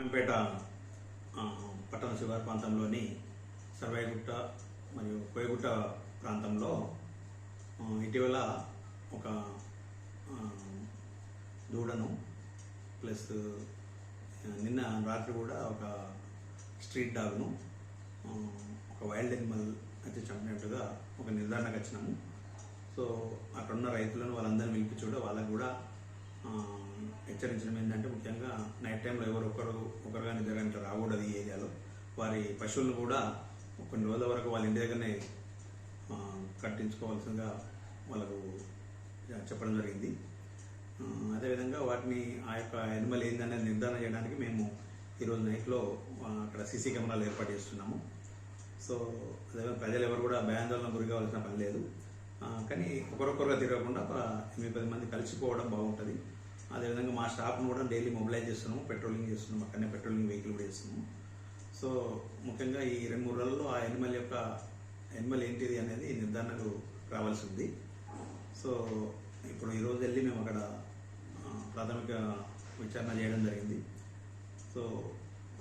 రాంపేట పట్టణ శివారు ప్రాంతంలోని సర్వాయిగుట్ట మరియు కోయగుట్ట ప్రాంతంలో ఇటీవల ఒక దూడను ప్లస్ నిన్న రాత్రి కూడా ఒక స్ట్రీట్ డాగ్ను ఒక వైల్డ్ యానిమల్ అయితే చంపినట్టుగా ఒక నిర్ధారణకు వచ్చినాము. సో అక్కడున్న రైతులను వాళ్ళందరినీ పిలిపించి వాళ్ళకు కూడా హెచ్చరించడం ఏంటంటే ముఖ్యంగా నైట్ టైంలో ఎవరు ఒకరు ఒకరు కానీ ఇద్దరు రాకూడదు ఈ ఏరియాలో. వారి పశువులను కూడా కొన్ని రోజుల వరకు వాళ్ళ ఇంటి దగ్గరనే కట్టించుకోవాల్సిందిగా వాళ్ళకు చెప్పడం జరిగింది. అదేవిధంగా వాటిని ఆ యొక్క ఎనిమల్ ఏందనేది నిర్ధారణ చేయడానికి మేము ఈరోజు నైట్లో అక్కడ సీసీ కెమెరాలు ఏర్పాటు చేస్తున్నాము. సో అదేవిధంగా ప్రజలు ఎవరు కూడా భయాందోళన గురి కావాల్సిన పని లేదు. కానీ ఒకరొకరుగా తిరగకుండా ఒక ఎనిమిది పది మంది కలిసిపోవడం బాగుంటుంది. అదేవిధంగా మా స్టాఫ్ను కూడా డైలీ మొబిలైజ్ చేస్తున్నాము పెట్రోలింగ్ చేస్తున్నాము అక్కడనే పెట్రోలింగ్ వెహికల్ కూడా చేస్తున్నాము. సో ముఖ్యంగా ఈ రెండు మూడు రోజుల్లో ఆ ఎనిమల్ యొక్క ఎనిమల్ ఏంటిది అనేది నిర్ధారణకు రావాల్సి ఉంది. సో ఇప్పుడు ఈరోజు వెళ్ళి మేము అక్కడ ప్రాథమిక విచారణ చేయడం జరిగింది. సో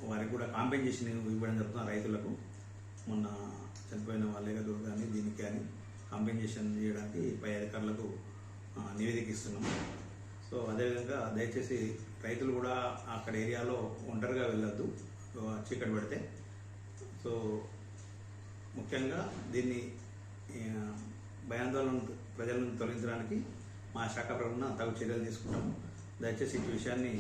వారికి కూడా కాంపెన్సేషన్ ఇవ్వడం జరుగుతుంది రైతులకు. మొన్న చనిపోయిన వాళ్ళే కదా కానీ దీనికి కానీ కాంపెన్సేషన్ చేయడానికి పై అధికారులకు నివేదిక ఇస్తున్నాము సో అదేవిధంగా దయచేసి రైతులు కూడా అక్కడ ఏరియాలో ఒంటరిగా వెళ్ళొద్దు. చీకటి పడితే. సో ముఖ్యంగా దీన్ని భయాందోళన ప్రజలను తొలగించడానికి మా శాఖ ప్రభుత్వం తగు చర్యలు తీసుకుంటాము దయచేసి ఈ విషయాన్ని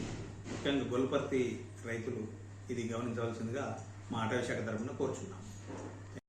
ముఖ్యంగా గొల్పర్తి రైతులు ఇది గమనించవలసిందిగా మా అటవీ శాఖ తరఫున కోరుచున్నాము